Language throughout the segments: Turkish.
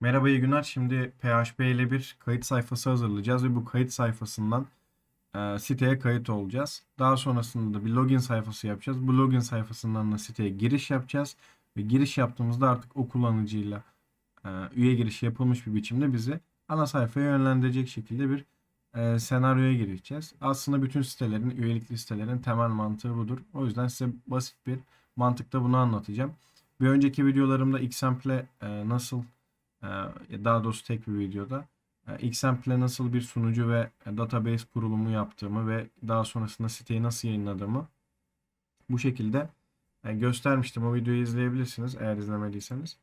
Merhaba iyi günler. Şimdi PHP ile bir kayıt sayfası hazırlayacağız ve bu kayıt sayfasından e, siteye kayıt olacağız. Daha sonrasında da bir login sayfası yapacağız. Bu login sayfasından da siteye giriş yapacağız ve giriş yaptığımızda artık o kullanıcıyla e, üye girişi yapılmış bir biçimde bizi ana sayfaya yönlendirecek şekilde bir e, senaryoya gireceğiz. Aslında bütün sitelerin, üyelik listelerin temel mantığı budur. O yüzden size basit bir mantıkta bunu anlatacağım. Bir önceki videolarımda Xample e, nasıl daha doğrusu tek bir videoda e, Xample'e nasıl bir sunucu ve database kurulumu yaptığımı ve daha sonrasında siteyi nasıl yayınladığımı bu şekilde e, göstermiştim. O videoyu izleyebilirsiniz eğer izlemediyseniz.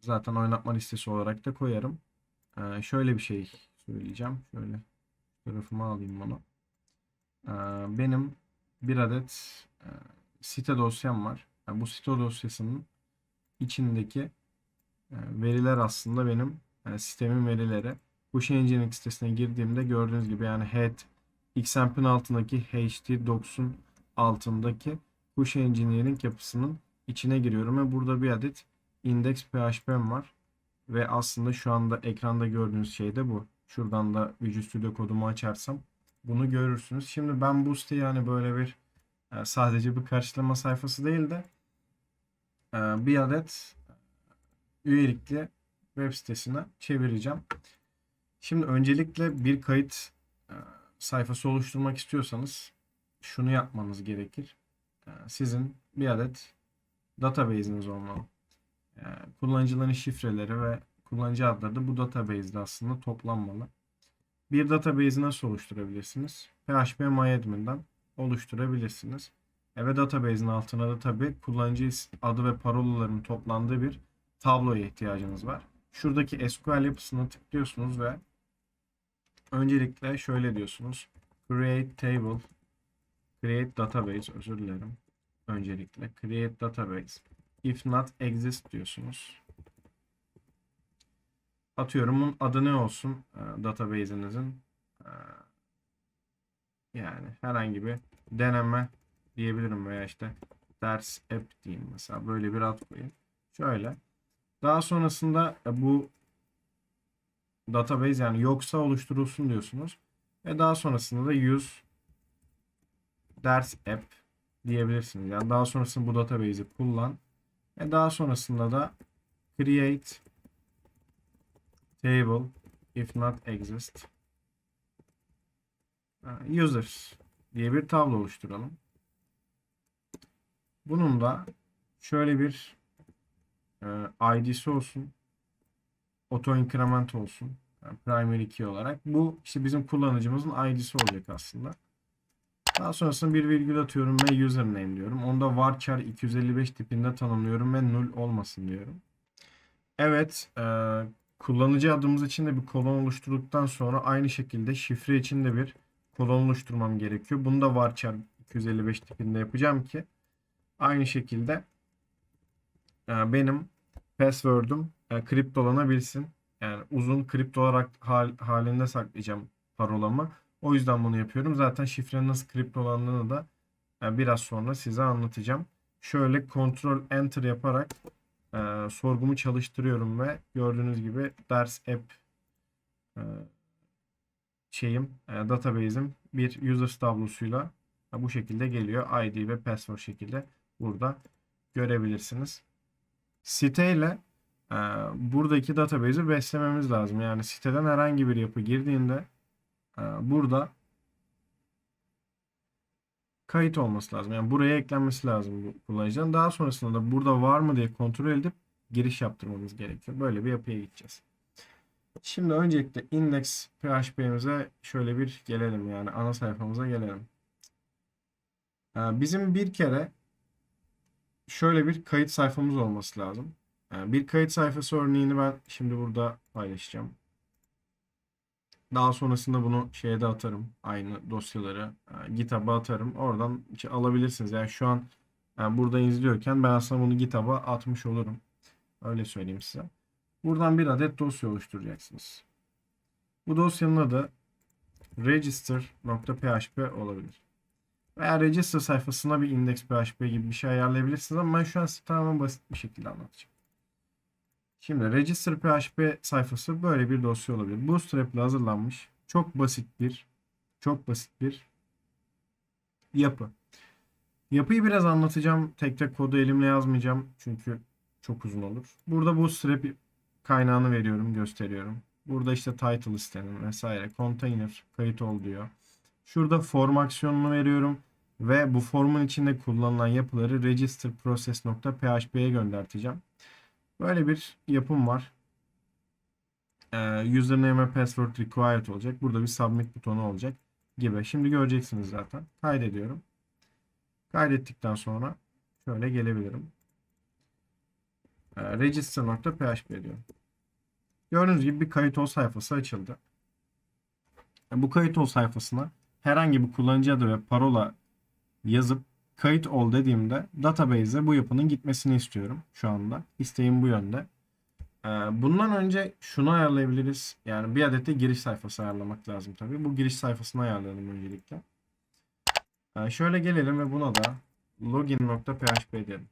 Zaten oynatma listesi olarak da koyarım. Ee, şöyle bir şey söyleyeceğim. Şöyle tarafıma alayım bunu. Ee, benim bir adet e, site dosyam var. Bu site dosyasının içindeki veriler aslında benim yani sistemin verileri. Bu Nginx sitesine girdiğimde gördüğünüz gibi yani head XAMP'in altındaki HD9'un altındaki Push Engineering yapısının içine giriyorum ve burada bir adet index PHP'm var. Ve aslında şu anda ekranda gördüğünüz şey de bu. Şuradan da Visual Studio kodumu açarsam bunu görürsünüz. Şimdi ben bu siteyi yani böyle bir e, sadece bir karşılama sayfası değil de e, bir adet üyelikli web sitesine çevireceğim. Şimdi öncelikle bir kayıt e, sayfası oluşturmak istiyorsanız şunu yapmanız gerekir. E, sizin bir adet database'iniz olmalı. E, kullanıcıların şifreleri ve kullanıcı adları da bu database'de aslında toplanmalı. Bir database'i nasıl oluşturabilirsiniz? PHP MyAdmin'den oluşturabilirsiniz. Ve database'in altına da tabi kullanıcı adı ve parolaların toplandığı bir tabloya ihtiyacınız var. Şuradaki SQL yapısına tıklıyorsunuz ve öncelikle şöyle diyorsunuz. Create table, create database özür dilerim. Öncelikle create database. If not exist diyorsunuz. Atıyorum bunun adı ne olsun e, database'inizin. E, yani herhangi bir deneme diyebilirim veya işte ders app diyeyim mesela böyle bir ad koyayım. Şöyle daha sonrasında e, bu database yani yoksa oluşturulsun diyorsunuz. Ve daha sonrasında da use ders app diyebilirsiniz. Yani daha sonrasında bu database'i kullan. Ve daha sonrasında da create table if not exist e, users diye bir tablo oluşturalım. Bunun da şöyle bir e, ID'si olsun. Auto increment olsun. Yani primary key olarak. Bu işte bizim kullanıcımızın ID'si olacak aslında. Daha sonrasında bir virgül atıyorum ve username diyorum. Onda varchar 255 tipinde tanımlıyorum ve null olmasın diyorum. Evet, e, kullanıcı adımız için de bir kolon oluşturduktan sonra aynı şekilde şifre için de bir kolon oluşturmam gerekiyor. Bunu da varchar 255 tipinde yapacağım ki aynı şekilde e, benim password'um e, kriptolanabilsin. Yani uzun kripto olarak hal, halinde saklayacağım parolamı. O yüzden bunu yapıyorum. Zaten şifrenin nasıl kriptolandığını da e, biraz sonra size anlatacağım. Şöyle Ctrl Enter yaparak e, sorgumu çalıştırıyorum ve gördüğünüz gibi ders app e, şeyim e, database'im bir users tablosuyla e, bu şekilde geliyor. ID ve password şekilde burada görebilirsiniz siteyle e, buradaki database'i beslememiz lazım. Yani siteden herhangi bir yapı girdiğinde e, burada kayıt olması lazım. Yani buraya eklenmesi lazım bu kullanıcıdan. Daha sonrasında da burada var mı diye kontrol edip giriş yaptırmamız gerekiyor. Böyle bir yapıya gideceğiz. Şimdi öncelikle index php'mize şöyle bir gelelim. Yani ana sayfamıza gelelim. E, bizim bir kere şöyle bir kayıt sayfamız olması lazım. Yani bir kayıt sayfası örneğini ben şimdi burada paylaşacağım. Daha sonrasında bunu şeye de atarım. Aynı dosyaları e, GitHub'a atarım. Oradan alabilirsiniz. Yani şu an yani burada izliyorken ben aslında bunu GitHub'a atmış olurum. Öyle söyleyeyim size. Buradan bir adet dosya oluşturacaksınız. Bu dosyanın adı register.php olabilir. Veya register sayfasına bir index PHP gibi bir şey ayarlayabilirsiniz ama ben şu an size tamamen basit bir şekilde anlatacağım. Şimdi register PHP sayfası böyle bir dosya olabilir. Bootstrap ile hazırlanmış çok basit bir çok basit bir yapı. Yapıyı biraz anlatacağım. Tek tek kodu elimle yazmayacağım. Çünkü çok uzun olur. Burada Bootstrap kaynağını veriyorum, gösteriyorum. Burada işte title istedim vesaire. Container kayıt ol diyor. Şurada form aksiyonunu veriyorum ve bu formun içinde kullanılan yapıları register process.php'ye gönderteceğim. Böyle bir yapım var. Ee, username ve password required olacak. Burada bir submit butonu olacak gibi. Şimdi göreceksiniz zaten. Kaydediyorum. Kaydettikten sonra şöyle gelebilirim. Ee, register.php diyorum. Gördüğünüz gibi bir kayıt ol sayfası açıldı. Bu kayıt ol sayfasına herhangi bir kullanıcı adı ve parola yazıp kayıt ol dediğimde database'e bu yapının gitmesini istiyorum şu anda. İsteğim bu yönde. Ee, Bundan önce şunu ayarlayabiliriz. Yani bir adet de giriş sayfası ayarlamak lazım tabii. Bu giriş sayfasını ayarlayalım öncelikle. Ee, Şöyle gelelim ve buna da login.php diyelim.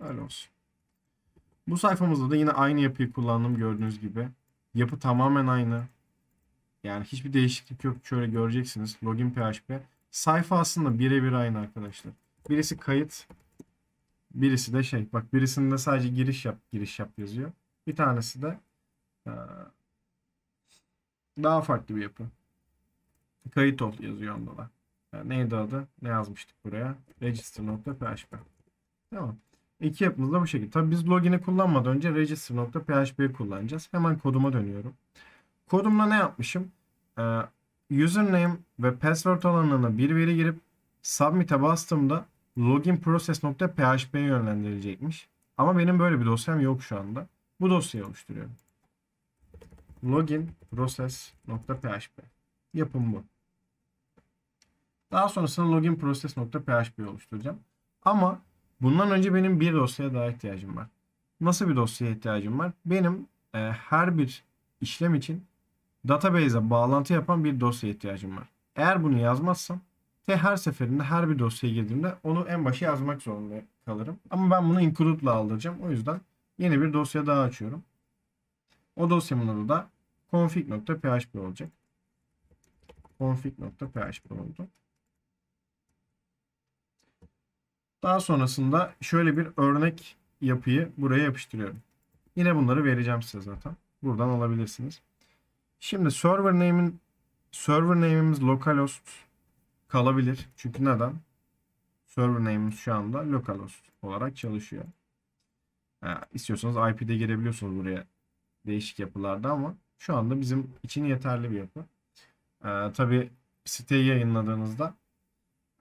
Öyle olsun. Bu sayfamızda da yine aynı yapıyı kullandım gördüğünüz gibi. Yapı tamamen aynı. Yani hiçbir değişiklik yok. Şöyle göreceksiniz. Login PHP. Sayfa aslında birebir aynı arkadaşlar. Birisi kayıt. Birisi de şey. Bak birisinde sadece giriş yap, giriş yap yazıyor. Bir tanesi de eee, daha farklı bir yapı. Kayıt ol yazıyor onda da. Neydi adı? Ne yazmıştık buraya? Register.php. Tamam. İki yapımız da bu şekilde. Tabii biz login'i kullanmadan önce register.php'yi kullanacağız. Hemen koduma dönüyorum. Kodumda ne yapmışım? Ee, username ve password alanına bir veri girip submit'e bastığımda login process.php'ye. Ama benim böyle bir dosyam yok şu anda. Bu dosyayı oluşturuyorum. Login process.php. Yapım bu. Daha sonrasında login process.php'yi oluşturacağım. Ama bundan önce benim bir dosyaya daha ihtiyacım var. Nasıl bir dosyaya ihtiyacım var? Benim e, her bir işlem için database'e bağlantı yapan bir dosyaya ihtiyacım var. Eğer bunu yazmazsam te her seferinde her bir dosyaya girdiğimde onu en başa yazmak zorunda kalırım. Ama ben bunu include ile aldıracağım. O yüzden yeni bir dosya daha açıyorum. O dosyamın adı da config.php olacak. config.php oldu. Daha sonrasında şöyle bir örnek yapıyı buraya yapıştırıyorum. Yine bunları vereceğim size zaten. Buradan alabilirsiniz. Şimdi server name'in server name'imiz localhost kalabilir. Çünkü neden? Server name'imiz şu anda localhost olarak çalışıyor. Ha, istiyorsanız IP'de girebiliyorsunuz buraya değişik yapılarda ama şu anda bizim için yeterli bir yapı. Ee, tabii siteyi yayınladığınızda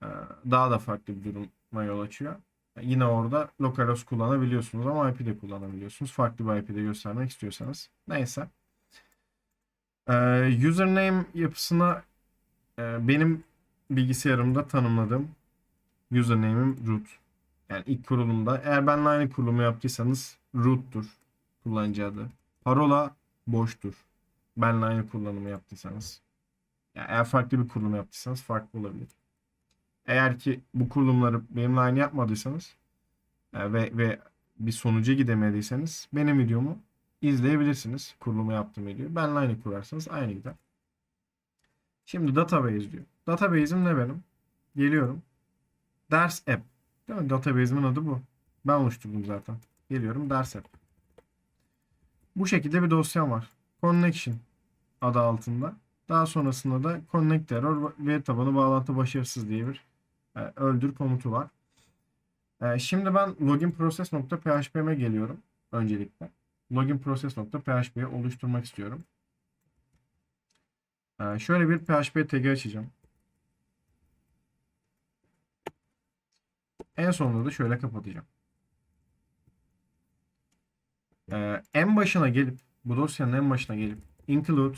e, daha da farklı bir duruma yol açıyor. Yine orada localhost kullanabiliyorsunuz ama IP de kullanabiliyorsunuz. Farklı bir IP'de göstermek istiyorsanız. Neyse. Ee, username yapısına e, benim bilgisayarımda tanımladığım username'im root. Yani ilk kurulumda. Eğer benimle aynı kurulumu yaptıysanız root'tur kullanıcı adı. Parola boştur. Benimle aynı kullanımı yaptıysanız. Yani eğer farklı bir kurulum yaptıysanız farklı olabilir. Eğer ki bu kurulumları benimle aynı yapmadıysanız e, ve ve bir sonuca gidemediyseniz benim videomu izleyebilirsiniz. Kurulumu yaptığım videoyu. Benimle aynı kurarsanız aynı gider. Şimdi database diyor. Database'im ne benim? Geliyorum. Ders app. Değil mi? Database'imin adı bu. Ben oluşturdum zaten. Geliyorum ders app. Bu şekilde bir dosyam var. Connection adı altında. Daha sonrasında da connect error veri tabanı bağlantı başarısız diye bir e, öldür komutu var. E, şimdi ben login process.php'me geliyorum öncelikle. Login process.php'yi oluşturmak istiyorum. E, şöyle bir PHP tag'i açacağım. En sonunda da şöyle kapatacağım. E, en başına gelip bu dosyanın en başına gelip include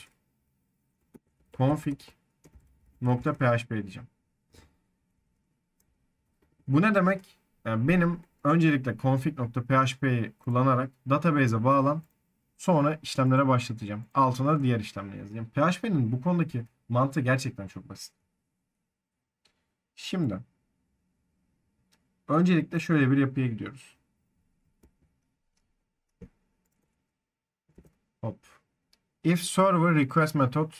config nokta php diyeceğim. Bu ne demek? Yani benim öncelikle config.php'yi kullanarak database'e bağlan sonra işlemlere başlatacağım. Altına da diğer işlemleri yazacağım. PHP'nin bu konudaki mantığı gerçekten çok basit. Şimdi öncelikle şöyle bir yapıya gidiyoruz. Hop. If server request method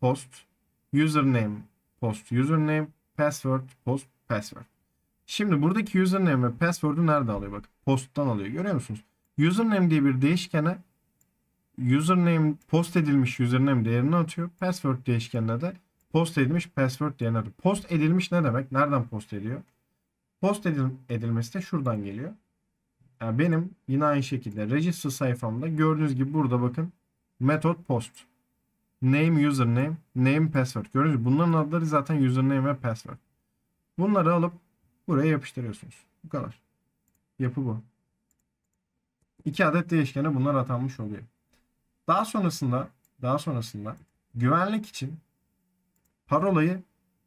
post username post username password post password. Şimdi buradaki username ve password'u nerede alıyor? Bak post'tan alıyor. Görüyor musunuz? Username diye bir değişkene username post edilmiş username değerini atıyor. Password değişkenine de post edilmiş password değerini atıyor. Post edilmiş ne demek? Nereden post ediyor? Post edil edilmesi de şuradan geliyor. Yani benim yine aynı şekilde register sayfamda gördüğünüz gibi burada bakın method post. Name username, name password. Gördüğünüz bunların adları zaten username ve password. Bunları alıp buraya yapıştırıyorsunuz. Bu kadar. Yapı bu. İki adet değişkene bunlar atanmış oluyor. Daha sonrasında daha sonrasında güvenlik için parolayı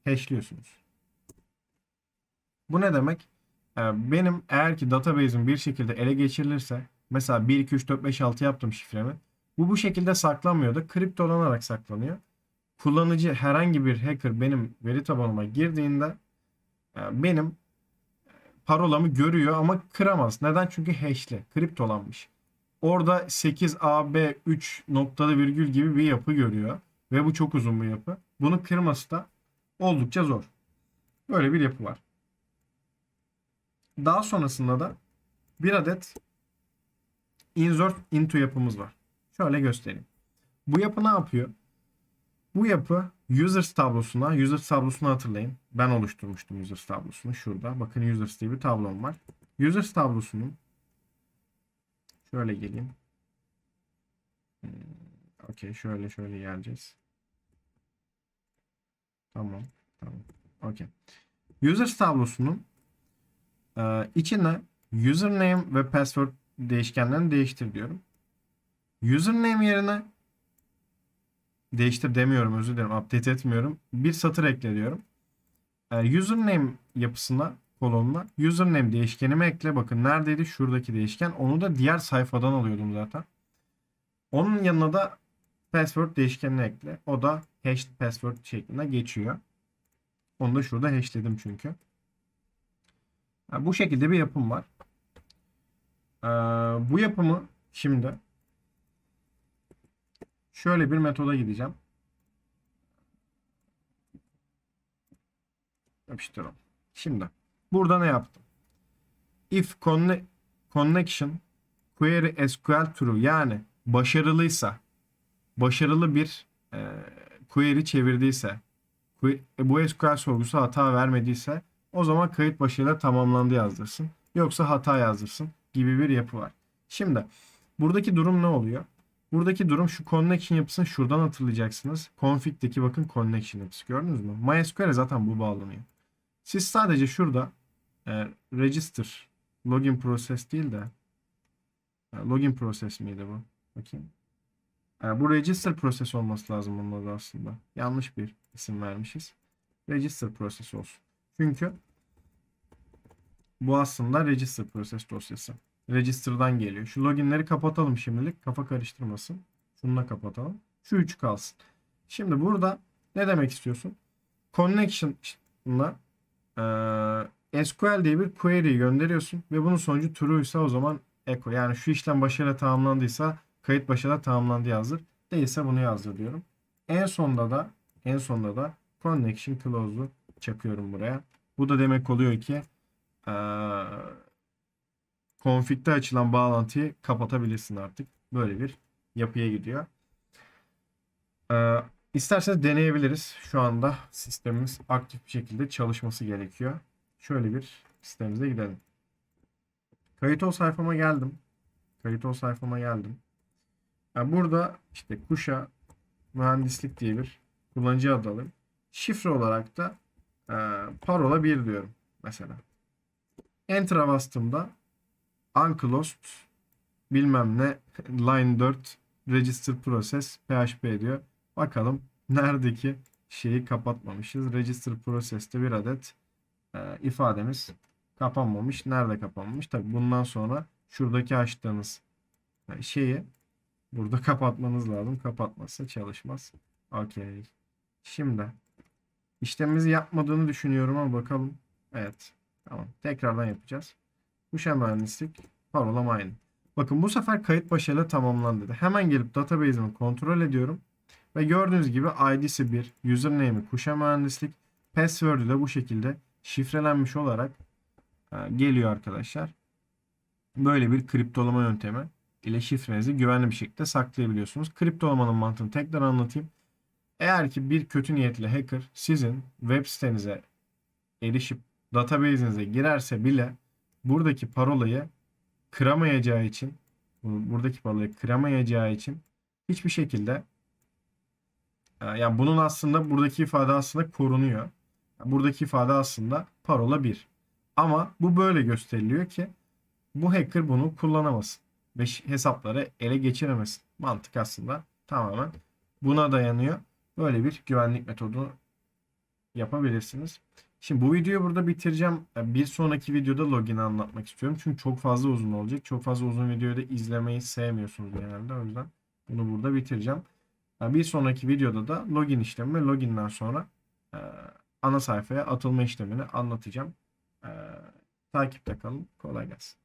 hashliyorsunuz. Bu ne demek? Ee, Benim eğer ki database'im bir şekilde ele geçirilirse mesela 1 2 3 4 5 6 yaptım şifremi. Bu bu şekilde saklanmıyor da kriptolanarak saklanıyor. Kullanıcı herhangi bir hacker benim veri tabanıma girdiğinde e, benim parolamı görüyor ama kıramaz. Neden? Çünkü hashli, kriptolanmış. Orada 8AB3 noktalı virgül gibi bir yapı görüyor. Ve bu çok uzun bir yapı. Bunu kırması da oldukça zor. Böyle bir yapı var. Daha sonrasında da bir adet insert into yapımız var. Şöyle göstereyim. Bu yapı ne yapıyor? Bu yapı users tablosuna, users tablosunu hatırlayın. Ben oluşturmuştum users tablosunu şurada. Bakın users diye bir tablom var. Users tablosunun şöyle geleyim. Hmm, Okey şöyle şöyle geleceğiz. Tamam. Tamam. Okey. Users tablosunun e, içine username ve password değişkenlerini değiştir diyorum. Username yerine değiştir demiyorum özür dilerim update etmiyorum. Bir satır ekle diyorum. E, username yapısına kolonuna username değişkenimi ekle. Bakın neredeydi? Şuradaki değişken. Onu da diğer sayfadan alıyordum zaten. Onun yanına da password değişkenini ekle. O da hashed password şeklinde geçiyor. Onu da şurada hashledim çünkü. Ha, bu şekilde bir yapım var. Ee, bu yapımı şimdi şöyle bir metoda gideceğim. Yapıştıralım. Şimdi burada ne yaptım? If conne- connection query SQL true yani başarılıysa başarılı bir e, query çevirdiyse e, bu SQL sorgusu hata vermediyse o zaman kayıt başarıyla tamamlandı yazdırsın. Yoksa hata yazdırsın gibi bir yapı var. Şimdi buradaki durum ne oluyor? Buradaki durum şu connection yapısını şuradan hatırlayacaksınız. Config'deki bakın connection yapısı gördünüz mü? MySQL'e zaten bu bağlanıyor. Siz sadece şurada e, register login process değil de e, login process miydi bu? Bakayım. E, bu register process olması lazım bunun adı aslında. Yanlış bir isim vermişiz. Register process olsun. Çünkü bu aslında register process dosyası. Register'dan geliyor. Şu loginleri kapatalım şimdilik. Kafa karıştırmasın. Şunu da kapatalım. Şu üç kalsın. Şimdi burada ne demek istiyorsun? Connection'la eee SQL diye bir query gönderiyorsun ve bunun sonucu true ise o zaman echo. Yani şu işlem başarıyla tamamlandıysa kayıt başarıyla tamamlandı yazdır. Değilse bunu yazdır diyorum. En sonda da en sonda da connection clause'u çakıyorum buraya. Bu da demek oluyor ki eee config'de açılan bağlantıyı kapatabilirsin artık. Böyle bir yapıya gidiyor. Ee, isterseniz deneyebiliriz. Şu anda sistemimiz aktif bir şekilde çalışması gerekiyor. Şöyle bir sistemimize gidelim. Kayıt ol sayfama geldim. Kayıt ol sayfama geldim. Yani burada işte kuşa mühendislik diye bir kullanıcı adı alayım. Şifre olarak da e, parola 1 diyorum mesela. Enter'a bastığımda unclosed bilmem ne line 4 register process php diyor. Bakalım neredeki şeyi kapatmamışız. Register process'te bir adet e, ifademiz kapanmamış. Nerede kapanmış? Tabi bundan sonra şuradaki açtığınız e, şeyi burada kapatmanız lazım. Kapatmazsa çalışmaz. Okey. Şimdi işlemimizi yapmadığını düşünüyorum ama bakalım. Evet. Tamam. Tekrardan yapacağız. Kuşa mühendislik parolam aynı. Bakın bu sefer kayıt başarıyla tamamlandı. Hemen gelip database'imi kontrol ediyorum. Ve gördüğünüz gibi ID'si 1, username'i kuşa mühendislik, password'ü de bu şekilde şifrelenmiş olarak e, geliyor arkadaşlar. Böyle bir kriptolama yöntemi ile şifrenizi güvenli bir şekilde saklayabiliyorsunuz. Kriptolamanın mantığını tekrar anlatayım. Eğer ki bir kötü niyetli hacker sizin web sitenize erişip database'inize girerse bile buradaki parolayı kıramayacağı için bu- buradaki parolayı kıramayacağı için hiçbir şekilde e, yani bunun aslında buradaki ifade aslında korunuyor. Buradaki ifade aslında parola 1. Ama bu böyle gösteriliyor ki bu hacker bunu kullanamasın ve hesapları ele geçiremesin. Mantık aslında tamamen buna dayanıyor. Böyle bir güvenlik metodu yapabilirsiniz. Şimdi bu videoyu burada bitireceğim. Bir sonraki videoda login'i anlatmak istiyorum. Çünkü çok fazla uzun olacak. Çok fazla uzun videoyu da izlemeyi sevmiyorsunuz genelde. O yüzden bunu burada bitireceğim. Bir sonraki videoda da login işlemi login'den sonra e, ana sayfaya atılma işlemini anlatacağım. E, takipte kalın. Kolay gelsin.